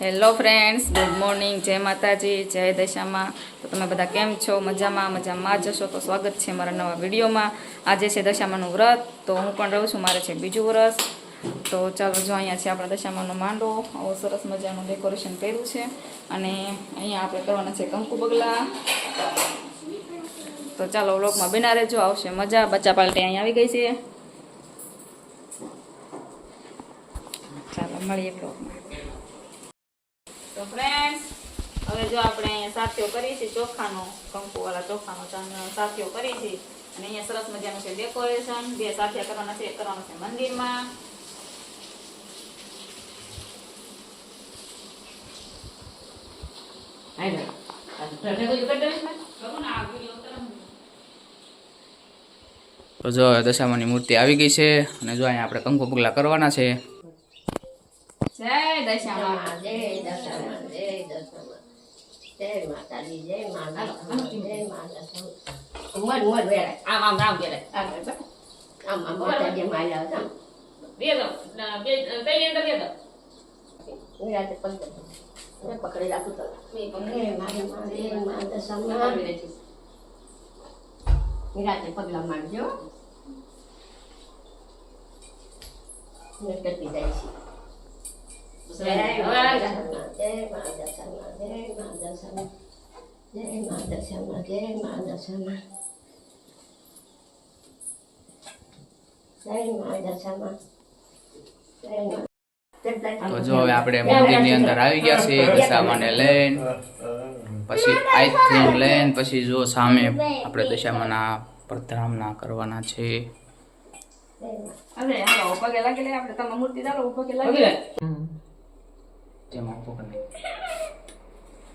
Hello friends good morning જય માતાજી જય દશામાં તો તમે બધા કેમ છો? મજામાં મજામાં જશો તો સ્વાગત છે મારા નવા વિડીયોમાં. આજે છે દશામાનું વ્રત. તો હું પણ રહું છું. મારે છે બીજું વરસ તો ચાલો, જો અહીંયા છે આપણા દશામાનો માંડો. આવો સરસ મજાનું ડેકોરેશન કર્યું છે. અને અહીંયા આપણે કરવાના છે કંકુ બગલા. તો ચાલો, વ્લોગમાં બિના રહેજો. આવશે મજા. બચ્ચા પાલટી અહીંયા આવી ગઈ છે. ચાલો, મળીએ હવે જો આપણે અહીંયા સાથીઓ કરી છે ચોખાનો કંકુવાળા ચોખાનો સાથીઓ કરી છે અને અહીંયા સરસ મજાનું છે ડેકોરેશન. બે સાથિયા કરવાના છે કરવાનું છે મંદિરમાં. તો જો દશામાની મૂર્તિ આવી ગઈ છે અને જો અહીંયા આપણે કંકુ પગલા કરવાના છે. જય દશામા. જય દશામા જય દશામાં. જય માતાજી જય માતા મન મન વેળા મેં પકડી પગલા માંડજો કરતી જાય છે દશામાં જય મા દશામાં જય મા દશામાં જય મા દશામાં જય મા તો જો હવે આપણે મંદિરની અંદર આવી ગયા છે દશામાને લેન પછી આઈ થિંક લેન પછી જો સામે આપણે દશામાના પ્રધામના કરવાના છે. જેમાં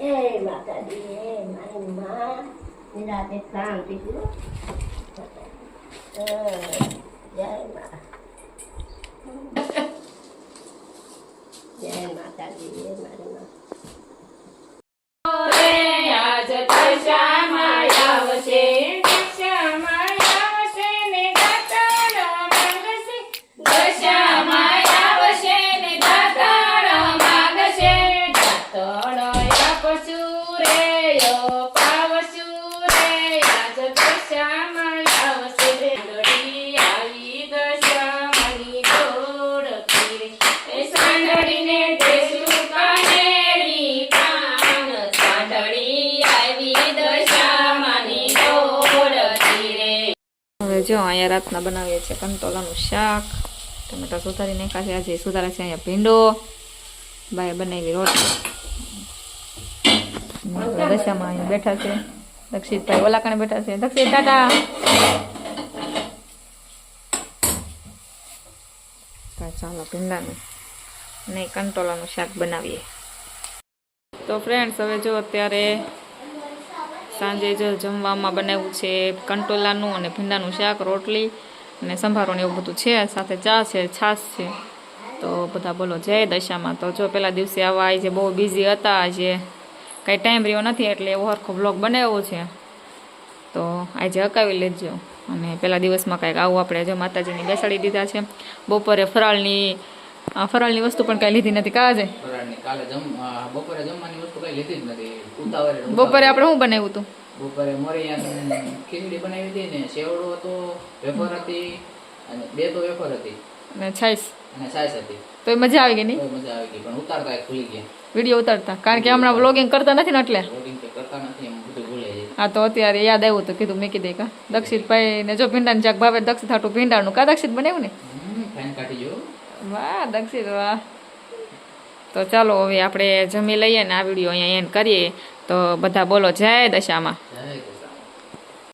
એ માતાજી એ મારી માં નિરાતે શાંતિ જય મા જય માતાજી જય મારી જો અહીંયા રાતના બનાવીએ છીએ કંટોલાનું શાક, ટમેટા સુધારી નાખ્યા છે આજે સુધારા છે અહીંયા ભીંડો. બાએ બનાવેલી રોટલી. દશામાં અહીંયા બેઠા છે. દક્ષિતભાઈ ઓલા કણે બેઠા છે. દક્ષિત ટાટા. ચાલો ભીંડાનું નહીં કંટોલાનું શાક બનાવીએ. તો ફ્રેન્ડ્સ હવે જો અત્યારે સાંજે જો જમવામાં બનાવ્યું છે કંટોલાનું અને ભીંડાનું શાક, રોટલી અને સંભારો ને એવું બધું છે. સાથે ચા છે, છાશ છે. તો બધા બોલો, જય દશામાં. તો જો પહેલા દિવસે આવા જે બહુ બિઝી હતા, આજે કાંઈ ટાઈમ રહ્યો નથી એટલે એવો હરખો બ્લોગ બનાવ્યો છે. તો આજે હકાવી લેજો. અને પહેલા દિવસમાં કાંઈક આવું આપણે જો માતાજીને બેસાડી દીધા છે. બપોરે ફરાળની અ, ફરાળની વસ્તુ પણ કાંઈ લીધી નથી. કાજે બપોરે જમવાની વસ્તુ કઈ લીધી જ નથી. બપોરે આપણે શું બનાવ્યું હતું? બપોરે મોરિયા ખીચડી બનાવી હતી ને સેવડો હતો વેફર હતી અને બે તો વેફર હતી. અને છાઈસ અને છાઈસ હતી. તો મજા આવી ગઈ નહીં? મજા આવી ગઈ પણ ઉતારતા ખુલી ગયા. વીડિયો ઉતારતા? કારણ કે હમણાં વ્લોગિંગ કરતા નથી ને એટલે? કરતા નથી બધું ભૂલે હા તો અત્યારે યાદ આવ્યું તો કીધું મેં કીધે કા દક્ષિતભાઈ ને જો ભીંડાનું જાગ ભાવે દક્ષિત હાટું ભીંડાનું કા દક્ષિત બનાવ્યું ને? હમ, કાઢી વાહ દક્ષિત વાહ. તો ચાલો હવે આપણે જમી લઈએ ને આ વીડિયો અહીંયા એન્ડ કરીએ. તો બધા બોલો જય દશામાં.